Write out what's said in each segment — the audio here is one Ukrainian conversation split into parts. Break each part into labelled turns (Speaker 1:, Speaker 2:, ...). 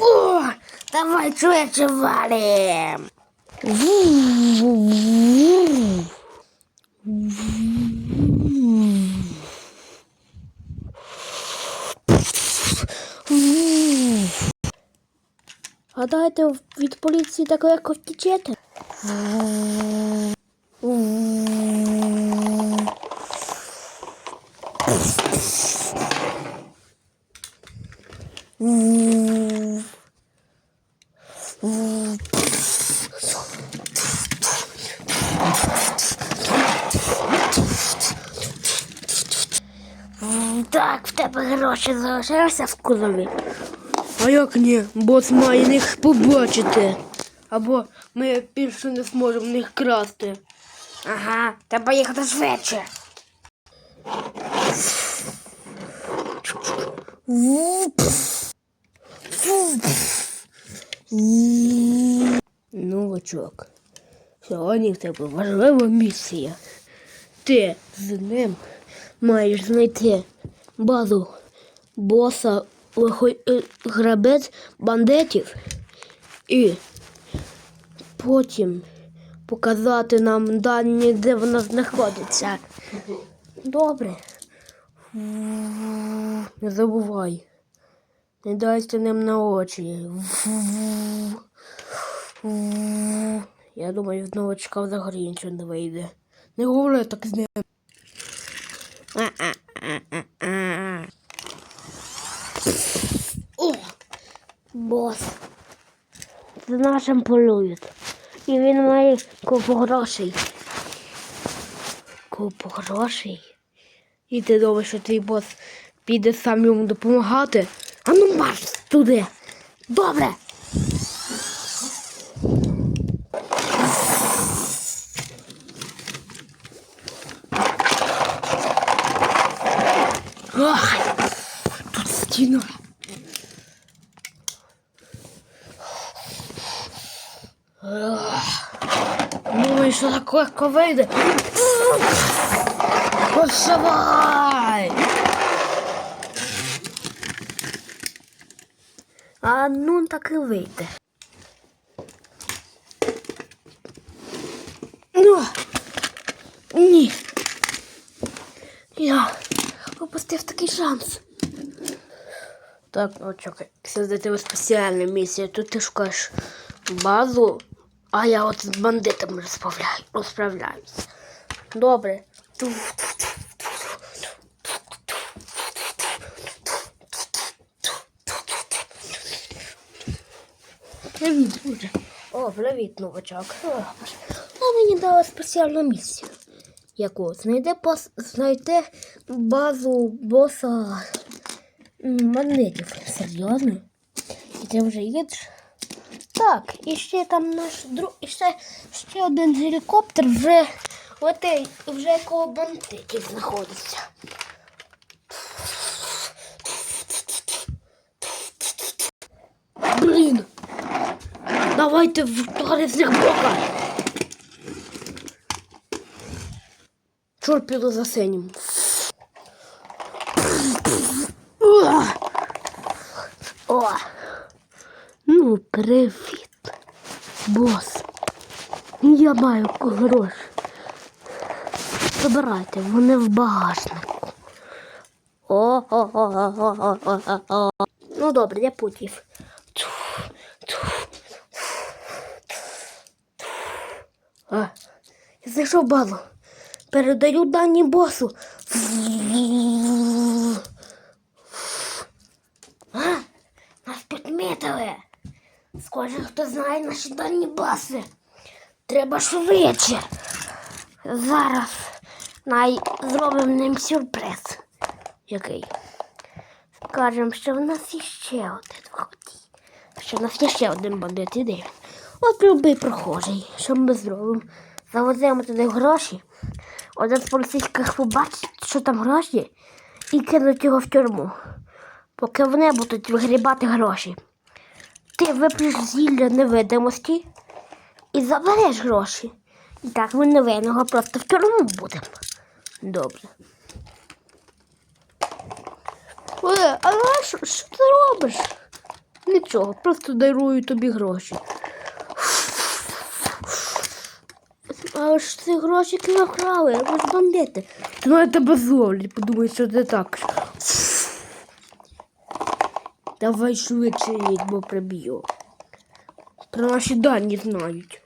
Speaker 1: О, давай швидше валим. Гадаєте, від поліції так легко втічете? Так, в тебе гроші залишилися в кузові.
Speaker 2: А як ні? Бос має їх побачити. Або ми більше не зможемо їх красти.
Speaker 1: Ага, треба їхати швидше.
Speaker 2: Новачок. Сьогодні в тебе важлива місія. Ти з ним маєш знайти базу боса е, грабець бандитів і потім показати нам дані, де вона знаходиться.
Speaker 1: Добре.
Speaker 2: Не забувай. Не дайся ним на очі. Я думаю, в новачка взагалі нічого не вийде. Не говори так з ним.
Speaker 1: О, бос. За нашим полюють. І він має купу грошей.
Speaker 2: Купу грошей. І ти думаєш, що твій бос піде сам йому допомагати?
Speaker 1: А ну марш туди. Добре.
Speaker 2: Ай, тут стіна. Думаєш, що так легко вийде?
Speaker 1: А ну так і вийде.
Speaker 2: Ну, ні. Я
Speaker 1: Упустив такий шанс.
Speaker 2: Так, ну чекай, для тебе спеціальна. Тут ти шукаєш базу, а я от з бандитами розправляю, розправляюсь. Добре. Привіт, друже. О, привіт, новачок.
Speaker 1: А мені дали спеціальну місію.
Speaker 2: Яку? Знайде пос... знайде базу боса м, магнитів. Серйозно? І ти вже їдеш?
Speaker 1: Так, і ще там наш друг, і ще, ще один гелікоптер вже летить, вже коло бандитів знаходиться.
Speaker 2: Блін! Давайте вдари з них бока! Чорт піду за синім.
Speaker 1: О,
Speaker 2: Ну, привіт, бос. Я маю гроші. Забирайте, вони в багажнику.
Speaker 1: о, о, о, о, о, о, о. Ну добре, я путів.
Speaker 2: Я знайшов базу. Передаю дані босу.
Speaker 1: А, нас підмітили. Схоже, хто знає наші дані баси. Треба швидше. Зараз най зробимо ним сюрприз.
Speaker 2: Який?
Speaker 1: Скажемо, що в нас є ще один входій.
Speaker 2: Що в нас є ще один бандит іде.
Speaker 1: От любий прохожий. Що ми зробимо? Завеземо туди гроші. Один з поліцейських побачить, що там гроші, і кинуть його в тюрму. Поки вони будуть вигрібати гроші. Ти вип'єш зілля невидимості і забереш гроші. І так ми невинного просто в тюрму будемо. Добре.
Speaker 2: Е, а що, що ти робиш? Нічого, просто дарую тобі гроші.
Speaker 1: А ж ці гроші не вкрали, ви ж бандити.
Speaker 2: Ти мене тебе зловлять, подумай, що ти так. Давай швидше їдь, бо приб'ю. Про наші дані знають.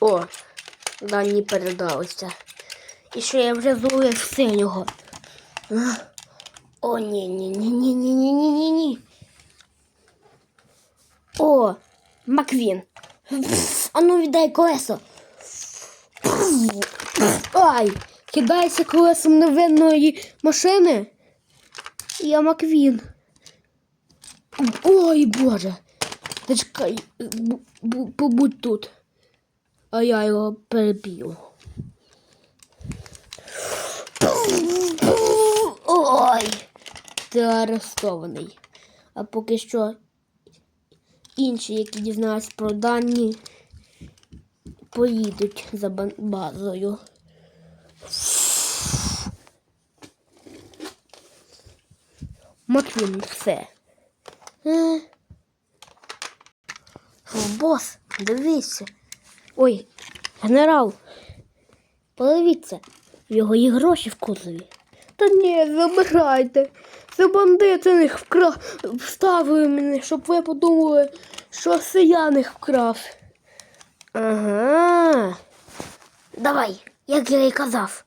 Speaker 2: О, дані передалися.
Speaker 1: І що я вже зловив синього. О, ні, ні, ні, ні, ні, ні, ні, ні, ні. О, Маквін. А ну віддай колесо.
Speaker 2: Ай! Кидайся колесом невинної машини. Я Маквін. Ой, Боже. Зачекай, бу- бу- побудь тут. А я його переб'ю.
Speaker 1: Ой.
Speaker 2: Ти арестований. А поки що інші, які дізнаються про дані, поїдуть за базою. Маквін, все.
Speaker 1: Е. Бос, дивіться. Ой, генерал, подивіться, його є гроші в кузові.
Speaker 2: Та ні, забирайте. Це бандити них вкра... вставили мене, щоб ви подумали, що це я них вкрав.
Speaker 1: Ага. Давай, як я і казав.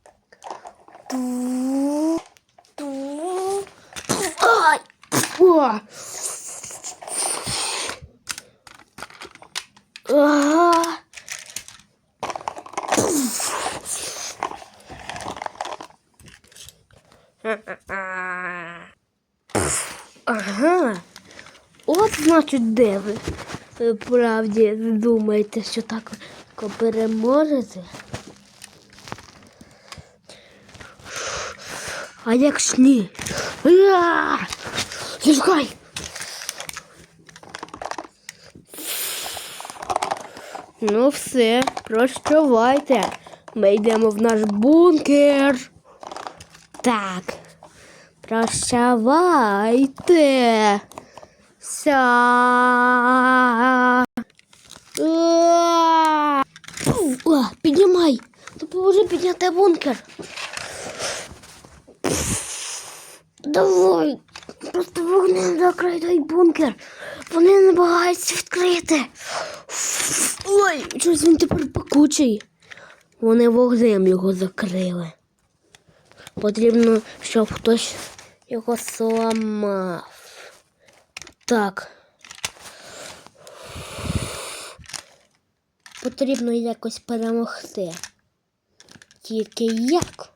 Speaker 1: Ага.
Speaker 2: Ага. От значить, де ви. Ви правді думаєте, що так переможете? А як ж ні? А! Ну все, прощавайте. Ми йдемо в наш бункер. Так. Прощавайте. Ся.
Speaker 1: Піднімай. Допоможи підняти бункер. Давай. Просто вогнем закрий той бункер. Вони намагаються відкрити.
Speaker 2: Ой, щось він тепер пекучий. Вони вогнем його закрили. Потрібно, щоб хтось його зламав. Так. Потрібно якось перемогти. Тільки як?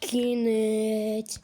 Speaker 2: Кінець.